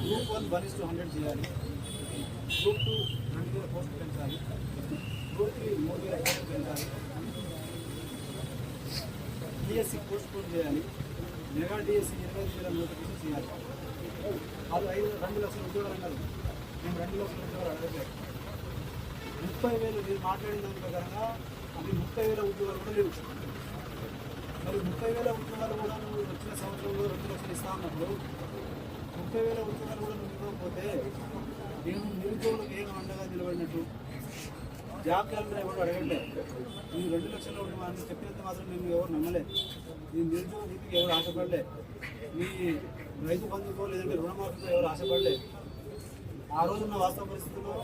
Group one one is two hundred చేయాలి group two రెండు వేల పోస్టులు పెంచాలి గ్రూప్ త్రీ మూడు వేల పోస్టులు పెంచాలి డిఎస్సి పోస్ట్ పోన్ చేయాలి మెగా డిఎస్సి ఇరవై ఐదు వేల నోటిఫికేషన్ చేయాలి అది ఐదు రెండు లక్షల ఉద్యోగాలు అన్నారు మేము రెండు లక్షల ఉద్యోగాలు అడగలేదు ముప్పై వేలు మీరు మాట్లాడిన దాని ప్రకారంగా అవి ముప్పై వేల ఉద్యోగాలు కూడా లేవు. మరి ముప్పై వేల ఉద్యోగాలు కూడా నువ్వు వచ్చిన సంవత్సరంలో రెండు లక్షలు ఇస్తా ఉన్నప్పుడు ముప్పై వేల ఉద్యోగాలు కూడా నువ్వు ఇవ్వకపోతే నేను నిరుద్యోగులకు ఏం అండగా నిలబడినట్టు? జాబ్ క్యాలెండర్ ఎవరు అడగట్లేదు. నేను రెండు లక్షల్లో అని చెప్పినంత మాత్రం మేము ఎవరు నమ్మలేదు. నేను నిరుద్యోగ నీతికి ఎవరు ఆశపడలే మీ రైతు బంధుకో లేదంటే రుణమాఫీతో ఎవరు ఆశపడలే ఆ రోజున్న వాస్తవ పరిస్థితుల్లో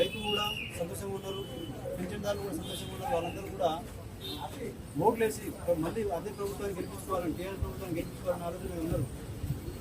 రైతు కూడా సంతోషంగా ఉన్నారు పింఛన్దారులు కూడా సంతోషంగా ఉన్నారు వాళ్ళందరూ కూడా ఓట్లేసి మళ్ళీ అదే ప్రభుత్వాన్ని గెలిపించుకోవాలని టీఆర్ ప్రభుత్వాన్ని గెలిపించుకోవాలని ఆలోచన ఉన్నారు.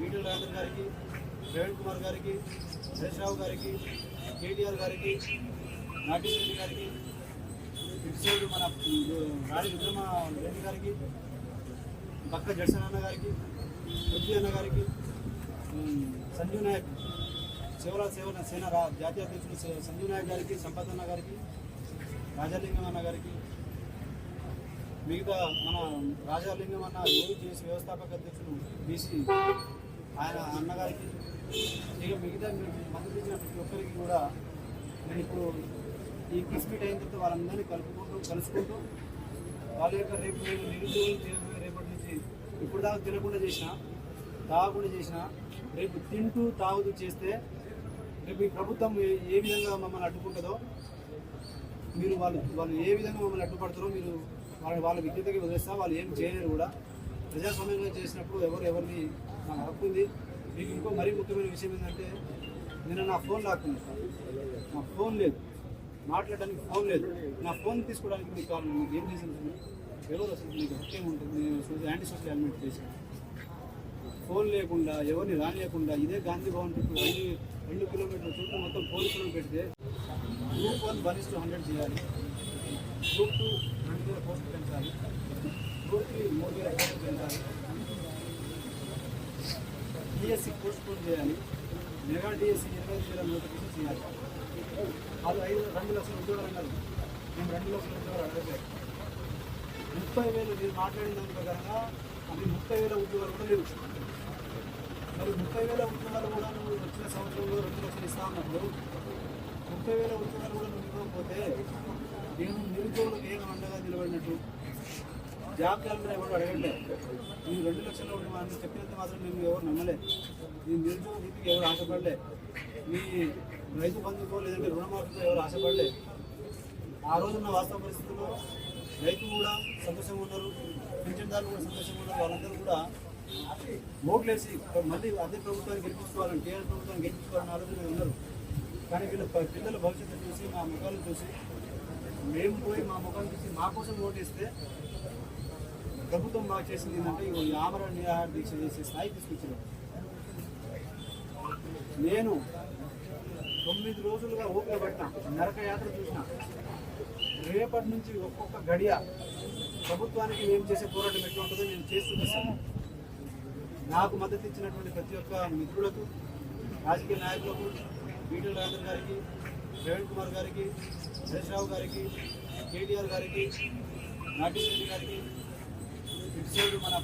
బీటీ రాజేంద్ర గారికి ప్రవీణ్ కుమార్ గారికి హరీష్ రావు గారికి కేటీఆర్ గారికి నాటి రెడ్డి గారికి ఇటు మన రాణి విక్రమ రెడ్డి గారికి పక్క జడ్సన్ అన్న గారికి పృథ్వీ అన్న గారికి సంజీవ్ నాయక్ శివరా సేవ సేన జాతీయ అధ్యక్షుడు సంజీవ్ నాయక్ గారికి సంపత్ అన్న గారికి రాజాలింగం అన్న గారికి మిగతా మన రాజాలింగం అన్న ఓజేసి వ్యవస్థాపక అధ్యక్షుడు బీసీ ఆయన అన్నగారికి ఇక మిగతా మద్దతు ఇచ్చిన ప్రతి ఒక్కరికి కూడా నేను ఇప్పుడు ఈ ప్రెస్ మీట్ అయిన తర్వాత వాళ్ళందరినీ కలుపుకుంటూ కలుసుకుంటూ వాళ్ళ యొక్క రేపు నేను నిరుద్యోగులు రేపటి నుంచి ఇప్పుడు దాకా తినకుండా చేసిన తాగకుండా చేసిన రేపు తింటూ తాగుతూ చేస్తే రేపు ఈ ప్రభుత్వం ఏ- ఏ విధంగా మమ్మల్ని అడ్డుకుంటుందో మీరు వాళ్ళు వాళ్ళు ఏ విధంగా మమ్మల్ని అడ్డుపడతారో మీరు వాళ్ళ వాళ్ళ విజ్ఞతకి వదిలేస్తా వాళ్ళు ఏం చేయలేరు కూడా. ప్రజాస్వామ్యంగా చేసినప్పుడు ఎవరు ఎవరిని నాకు హక్కు ఉంది మీకు ఇంకో మరీ ముఖ్యమైన విషయం ఏంటంటే నేను నా ఫోన్ లాక్కుంది. నా ఫోన్ లేదు. మాట్లాడడానికి ఫోన్ లేదు. నా ఫోన్ తీసుకోవడానికి మీకు కావాలి మీకు ఏం చేసింది ఎవరు అసలు మీకు హక్కేం ఉంటుంది? నేను యాంటీ సోషల్ హెల్మెట్ చేశాను. ఫోన్ లేకుండా ఎవరిని రానియకుండా ఇదే గాంధీ భవన్ చుట్టూ ఐదు రెండు కిలోమీటర్ల చుట్టూ మొత్తం పోలీసులను పెడితే group one one is hundred చేయాలి. గ్రూప్ టూ రెండు వేల పోస్టులు పెంచాలి. డిఎస్సి పోస్ట్ పోన్ చేయాలి. మెగా డిఎస్సి ఇరవై ఐదు వేల నోటిఫికేషన్ చేయాలి. అది ఐదు రెండు లక్షల ఉద్యోగాలు అన్నారు మేము రెండు లక్షల ఉద్యోగాలు అడగలేదు ముప్పై వేలు మీరు మాట్లాడిన దాని ప్రకారంగా అది ముప్పై వేల ఉద్యోగాలు కూడా లేవు. మరి ముప్పై వేల ఉద్యోగాలు కూడా నువ్వు వచ్చిన సంవత్సరంలో రెండు లక్షలు ఇస్తా ఉన్నప్పుడు ముప్పై వేల ఉద్యోగాలు కూడా నువ్వు ఇవ్వకపోతే నేను నిరుద్యోగులకు ఏం అండగా నిలబడినట్టు? జాబ్ క్యాలెండర్ ఎవరు అడగట్లేదు. మీరు రెండు లక్షల్లో అని చెప్పినంత మాత్రం మేము ఎవరు నమ్మలేదు. మీ నిరుద్యోగ నీతికి ఎవరు ఆశపడలే మీ రైతు బంధుకో లేదంటే రుణమాఫీకో ఎవరు ఆశపడలే ఆ రోజున్న వాస్తవ పరిస్థితుల్లో రైతు కూడా సంతోషంగా ఉన్నారు పింఛన్దారులు కూడా సంతోషంగా ఉన్నారు వాళ్ళందరూ కూడా ఓట్లేసి మళ్ళీ అదే ప్రభుత్వాన్ని గెలిపించుకోవాలని టీఆర్ ప్రభుత్వాన్ని గెలిపించుకోవాలని ఆలోచన ఉన్నారు. కానీ వీళ్ళ పిల్లల భవిష్యత్తు చూసి మా ముఖాలను చూసి మేము పోయి మా ముఖాన్ని చూసి మా కోసం ఓటేస్తే ప్రభుత్వం మాకు చేసింది ఏంటంటే ఈ ఆమరణ నిరాహార దీక్ష చేసే స్థాయి తీసుకొచ్చారు నేను తొమ్మిది రోజులుగా ఓపిక పట్టిన నరక యాత్ర చూసిన రేపటి నుంచి ఒక్కొక్క గడియ ప్రభుత్వానికి ఏం చేసే పోరాటం ఎట్లా ఉంటుందో నేను చేస్తున్నాను నాకు మద్దతు ఇచ్చినటువంటి ప్రతి ఒక్క మిత్రులకు రాజకీయ నాయకులకు ఈటల రాజేంద్ర గారికి ప్రవీణ్ కుమార్ గారికి హరీష్ రావు గారికి కేటీఆర్ గారికి నాటి గారికి ఇటు మన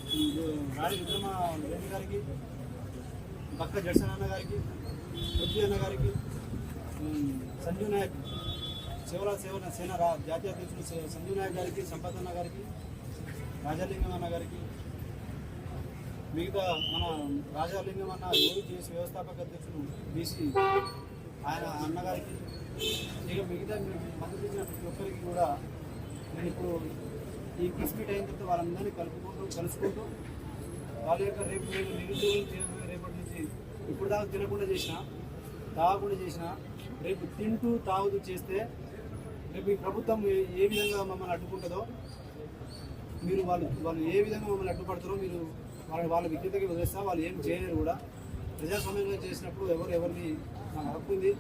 రాణి విక్రమ రెడ్డి గారికి పక్క జడ్సన్ అన్న గారికి పృథ్వీ అన్న గారికి సంజీవ్ నాయక్ శివరా సేవ సేన రా జాతీయ అధ్యక్షుడు సంజీవ్ నాయక్ గారికి సంపత్ అన్న గారికి రాజాలింగం అన్న గారికి మిగతా మన రాజాలింగం అన్న ఓజేసి వ్యవస్థాపక అధ్యక్షుడు బీసీ ఆయన అన్నగారికి ఇక మిగతా మద్దతు ఇచ్చిన ప్రతి ఒక్కరికి కూడా నేను ఇప్పుడు ఈ ప్రెస్ మీట్ అయిన వాళ్ళందరినీ కలుపుకుంటూ కలుసుకుంటూ వాళ్ళ యొక్క రేపు నేను నిరుద్యోగులు రేపటి నుంచి ఇప్పుడు దాకా తినకుండా చేసిన తాగకుండా చేసిన రేపు తింటూ తాగుతూ చేస్తే రేపు ఈ ప్రభుత్వం ఏ- విధంగా మమ్మల్ని అడ్డుకుంటుందో మీరు వాళ్ళు వాళ్ళు ఏ విధంగా మమ్మల్ని అడ్డుపడతారో మీరు వాళ్ళ వాళ్ళ విజ్ఞతకి వదిలేస్తా వాళ్ళు ఏం చేయలేరు కూడా. ప్రజాస్వామ్యంగా చేసినప్పుడు ఎవరు ఎవరిని నాకు హక్కు ఉంది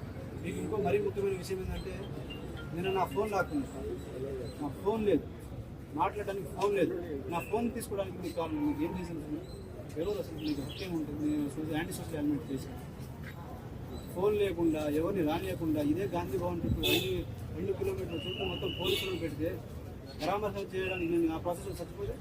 మీకు ఇంకో మరీ ముఖ్యమైన విషయం ఏంటంటే నేను నా ఫోన్ లాక్కుంది. నా ఫోన్ లేదు. మాట్లాడడానికి ఫోన్ లేదు. నా ఫోన్ తీసుకోవడానికి మీకు కావాలి మీకు ఏం చేసాను ఎవరు అసలు మీకు హక్కేం ఉంటుంది? నేను యాంటీ సోషల్ ఎలిమెంట్ చేశాను. ఫోన్ లేకుండా ఎవరిని రానియకుండా ఇదే గాంధీ భవన్ చుట్టూ రెండు రెండు కిలోమీటర్ల చుట్టూ మొత్తం పోలీసులను పెడితే పరామర్శం చేయడానికి నేను ఆ ప్రాసెస్లో చచ్చిపోతే